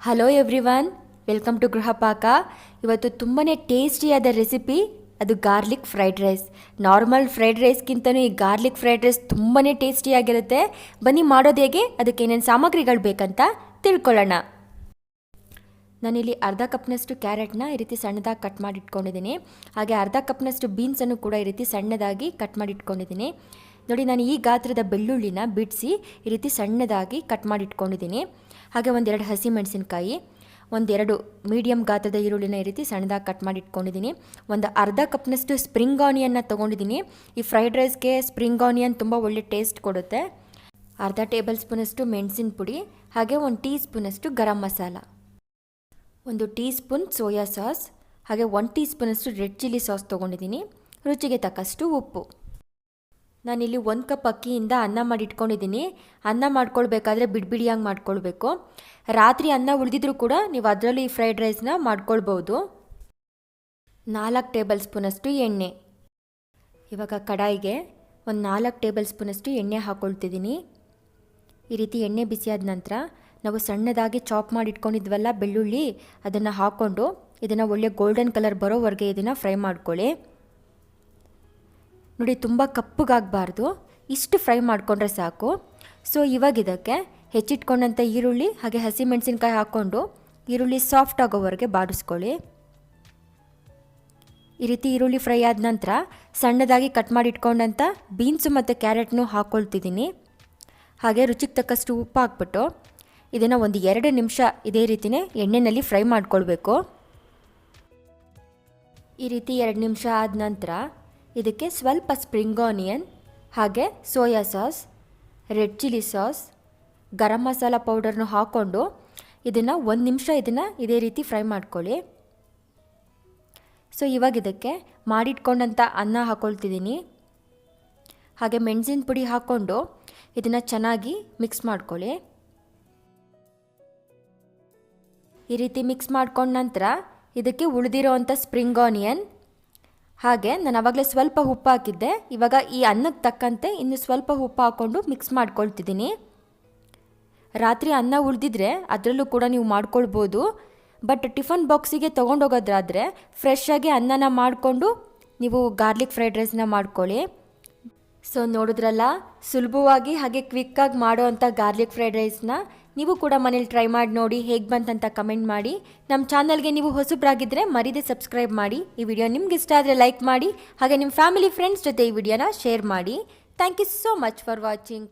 Hello everyone welcome to Gruhapaka ಇವತ್ತು ತುಂಬಾ ಟೇಸ್ಟಿಯಾದ ರೆಸಿಪಿ ಅದು garlic fried rice normal fried ರೈಸ್ಗಿಂತನೂ ಈ ಗಾರ್ಲಿಕ್ ಫ್ರೈಡ್ ರೈಸ್ ತುಂಬಾ ಟೇಸ್ಟಿಯಾಗಿರುತ್ತೆ ಬನ್ನಿ ಮಾಡೋದು ಹೇಗೆ ಅದಕ್ಕೆ ಏನೇನು ಸಾಮಗ್ರಿಗಳು ಬೇಕಂತ ತಿಳ್ಕೊಳ್ಳೋಣ ನಾನಿಲ್ಲಿ ಅರ್ಧ ಕಪ್ನಷ್ಟು ಕ್ಯಾರೆಟ್ನ ಈ ರೀತಿ ಸಣ್ಣದಾಗಿ ಕಟ್ ಮಾಡಿ ಇಟ್ಕೊಂಡಿದ್ದೀನಿ ಹಾಗೆ ಅರ್ಧ ಕಪ್ನಷ್ಟು ಬೀನ್ಸನ್ನು ಕೂಡ ಈ ರೀತಿ ಸಣ್ಣದಾಗಿ ಕಟ್ ಮಾಡಿ ಇಟ್ಕೊಂಡಿದ್ದೀನಿ ನೋಡಿ, ನಾನು ಈ ಗಾತ್ರದ ಬೆಳ್ಳುಳ್ಳಿನ ಬಿಡಿಸಿ ಈ ರೀತಿ ಸಣ್ಣದಾಗಿ ಕಟ್ ಮಾಡಿ ಇಟ್ಕೊಂಡಿದ್ದೀನಿ ಹಾಗೆ ಒಂದೆರಡು ಹಸಿ ಮೆಣಸಿನ್ಕಾಯಿ ಒಂದೆರಡು ಮೀಡಿಯಮ್ ಗಾತ್ರದ ಈರುಳ್ಳಿನ ಈ ರೀತಿ ಸಣ್ಣದಾಗಿ ಕಟ್ ಮಾಡಿ ಇಟ್ಕೊಂಡಿದ್ದೀನಿ ಒಂದು ಅರ್ಧ ಕಪ್ನಷ್ಟು ಸ್ಪ್ರಿಂಗ್ ಆನಿಯನ್ನ ತೊಗೊಂಡಿದ್ದೀನಿ. ಈ ಫ್ರೈಡ್ ರೈಸ್ಗೆ ಸ್ಪ್ರಿಂಗ್ ಆನಿಯನ್ ತುಂಬ ಒಳ್ಳೆ ಟೇಸ್ಟ್ ಕೊಡುತ್ತೆ. ಅರ್ಧ ಟೇಬಲ್ ಸ್ಪೂನಷ್ಟು ಮೆಣಸಿನ ಪುಡಿ, ಹಾಗೆ ಒಂದು ಟೀ ಸ್ಪೂನಷ್ಟು ಗರಂ ಮಸಾಲ. ಒಂದು ಟೀ ಸ್ಪೂನ್ ಸೋಯಾ ಸಾಸ್ ಹಾಗೆ ಒನ್ ಟೀ ಸ್ಪೂನಷ್ಟು ರೆಡ್ ಚಿಲ್ಲಿ ಸಾಸ್ ತೊಗೊಂಡಿದ್ದೀನಿ. ರುಚಿಗೆ ತಕ್ಕಷ್ಟು ಉಪ್ಪು. ನಾನಿಲ್ಲಿ ಒಂದು ಕಪ್ ಅಕ್ಕಿಯಿಂದ ಅನ್ನ ಮಾಡಿ ಇಟ್ಕೊಂಡಿದ್ದೀನಿ ಅನ್ನ ಮಾಡ್ಕೊಳ್ಬೇಕಾದ್ರೆ ಬಿಡಿಬಿಡಿಯಾಗಿ ಮಾಡ್ಕೊಳ್ಬೇಕು. ರಾತ್ರಿ ಅನ್ನ ಉಳಿದಿದ್ರೂ ಕೂಡ ನೀವು ಅದರಲ್ಲಿ ಈ ಫ್ರೈಡ್ ರೈಸ್ನ ಮಾಡ್ಕೊಳ್ಬೋದು. ನಾಲ್ಕು ಟೇಬಲ್ ಸ್ಪೂನಷ್ಟು ಎಣ್ಣೆ. ಇವಾಗ ಕಡಾಯಿಗೆ ಒಂದು ನಾಲ್ಕು ಟೇಬಲ್ ಸ್ಪೂನಷ್ಟು ಎಣ್ಣೆ ಹಾಕ್ಕೊಳ್ತಿದ್ದೀನಿ ಈ ರೀತಿ ಎಣ್ಣೆ ಬಿಸಿಯಾದ ನಂತರ ನಾವು ಸಣ್ಣದಾಗಿ ಚಾಪ್ ಮಾಡಿ ಇಟ್ಕೊಂಡಿದ್ವಲ್ಲ ಬೆಳ್ಳುಳ್ಳಿ, ಅದನ್ನು ಹಾಕ್ಕೊಂಡು ಇದನ್ನು ಒಳ್ಳೆ ಗೋಲ್ಡನ್ ಕಲರ್ ಬರೋವರೆಗೆ ಇದನ್ನು ಫ್ರೈ ಮಾಡ್ಕೊಳ್ಳಿ. ನೋಡಿ, ತುಂಬ ಕಪ್ಪಗಾಗಬಾರ್ದು. ಇಷ್ಟು ಫ್ರೈ ಮಾಡಿಕೊಂಡ್ರೆ ಸಾಕು. ಸೊ ಇವಾಗ ಇದಕ್ಕೆ ಹೆಚ್ಚಿಟ್ಕೊಂಡಂಥ ಈರುಳ್ಳಿ, ಹಾಗೆ ಹಸಿಮೆಣಸಿನ್ಕಾಯಿ ಹಾಕ್ಕೊಂಡು ಈರುಳ್ಳಿ ಸಾಫ್ಟ್ ಆಗೋವರೆಗೆ ಬಾಡಿಸ್ಕೊಳ್ಳಿ. ಈ ರೀತಿ ಈರುಳ್ಳಿ ಫ್ರೈ ಆದ ನಂತರ ಸಣ್ಣದಾಗಿ ಕಟ್ ಮಾಡಿ ಇಟ್ಕೊಂಡಂಥ ಬೀನ್ಸು ಮತ್ತು ಕ್ಯಾರೆಟ್ನೂ ಹಾಕ್ಕೊಳ್ತಿದ್ದೀನಿ ಹಾಗೆ ರುಚಿಗೆ ತಕ್ಕಷ್ಟು ಉಪ್ಪು ಹಾಕ್ಬಿಟ್ಟು ಇದನ್ನು ಒಂದು ಎರಡು ನಿಮಿಷ ಇದೇ ರೀತಿಯೇ ಎಣ್ಣೆಯಲ್ಲಿ ಫ್ರೈ ಮಾಡ್ಕೊಳ್ಬೇಕು. ಈ ರೀತಿ ಎರಡು ನಿಮಿಷ ಆದ ನಂತರ ಇದಕ್ಕೆ ಸ್ವಲ್ಪ ಸ್ಪ್ರಿಂಗ್ ಆನಿಯನ್ ಹಾಗೆ soya sauce red chilli sauce garam masala ಪೌಡರ್ನು ಹಾಕ್ಕೊಂಡು ಇದನ್ನು ಒಂದು ನಿಮಿಷ ಇದನ್ನು ಇದೇ ರೀತಿ ಫ್ರೈ ಮಾಡ್ಕೊಳ್ಳಿ. ಸೊ ಇವಾಗ ಇದಕ್ಕೆ ಮಾಡಿಟ್ಕೊಂಡಂಥ ಅನ್ನ ಹಾಕ್ಕೊಳ್ತಿದ್ದೀನಿ ಹಾಗೆ ಮೆಣಸಿನ ಪುಡಿ ಹಾಕ್ಕೊಂಡು ಇದನ್ನು ಚೆನ್ನಾಗಿ ಮಿಕ್ಸ್ ಮಾಡ್ಕೊಳ್ಳಿ. ಈ ರೀತಿ ಮಿಕ್ಸ್ ಮಾಡ್ಕೊಂಡ ನಂತರ ಇದಕ್ಕೆ ಉಳಿದಿರೋ ಅಂಥ ಸ್ಪ್ರಿಂಗ್ ಆನಿಯನ್ ಹಾಗೆ ನಾನು ಆವಾಗಲೇ ಸ್ವಲ್ಪ ಉಪ್ಪು ಹಾಕಿದ್ದೆ. ಇವಾಗ ಈ ಅನ್ನಕ್ಕೆ ತಕ್ಕಂತೆ ಇನ್ನು ಸ್ವಲ್ಪ ಉಪ್ಪು ಹಾಕ್ಕೊಂಡು ಮಿಕ್ಸ್ ಮಾಡ್ಕೊಳ್ತಿದ್ದೀನಿ. ರಾತ್ರಿ ಅನ್ನ ಉಳಿದಿದ್ರೆ ಅದರಲ್ಲೂ ಕೂಡ ನೀವು ಮಾಡ್ಕೊಳ್ಬೋದು. ಬಟ್ ಟಿಫನ್ ಬಾಕ್ಸಿಗೆ ತೊಗೊಂಡೋಗೋದ್ರಾದರೆ ಫ್ರೆಶ್ ಆಗಿ ಅನ್ನನ ಮಾಡಿಕೊಂಡು ನೀವು ಗಾರ್ಲಿಕ್ ಫ್ರೈಡ್ ರೈಸ್ನ ಮಾಡ್ಕೊಳ್ಳಿ. ಸೊ ನೋಡಿದ್ರಲ್ಲ, ಸುಲಭವಾಗಿ ಹಾಗೆ ಕ್ವಿಕ್ಕಾಗಿ ಮಾಡೋ ಅಂಥ ಗಾರ್ಲಿಕ್ ಫ್ರೈಡ್ ರೈಸ್ನ ನೀವು ಕೂಡ ಮನೇಲಿ ಟ್ರೈ ಮಾಡಿ ನೋಡಿ ಹೇಗೆ ಬಂತಂತ ಕಮೆಂಟ್ ಮಾಡಿ. ನಮ್ಮ ಚಾನಲ್ಗೆ ನೀವು ಹೊಸಬ್ರಾಗಿದ್ದರೆ ಮರೀದೆ ಸಬ್ಸ್ಕ್ರೈಬ್ ಮಾಡಿ. ಈ ವಿಡಿಯೋ ನಿಮ್ಗೆ ಇಷ್ಟ ಆದರೆ ಲೈಕ್ ಮಾಡಿ. ಹಾಗೆ ನಿಮ್ಮ ಫ್ಯಾಮಿಲಿ ಫ್ರೆಂಡ್ಸ್ ಜೊತೆ ಈ ವಿಡಿಯೋನ ಶೇರ್ ಮಾಡಿ. Thank you so much for watching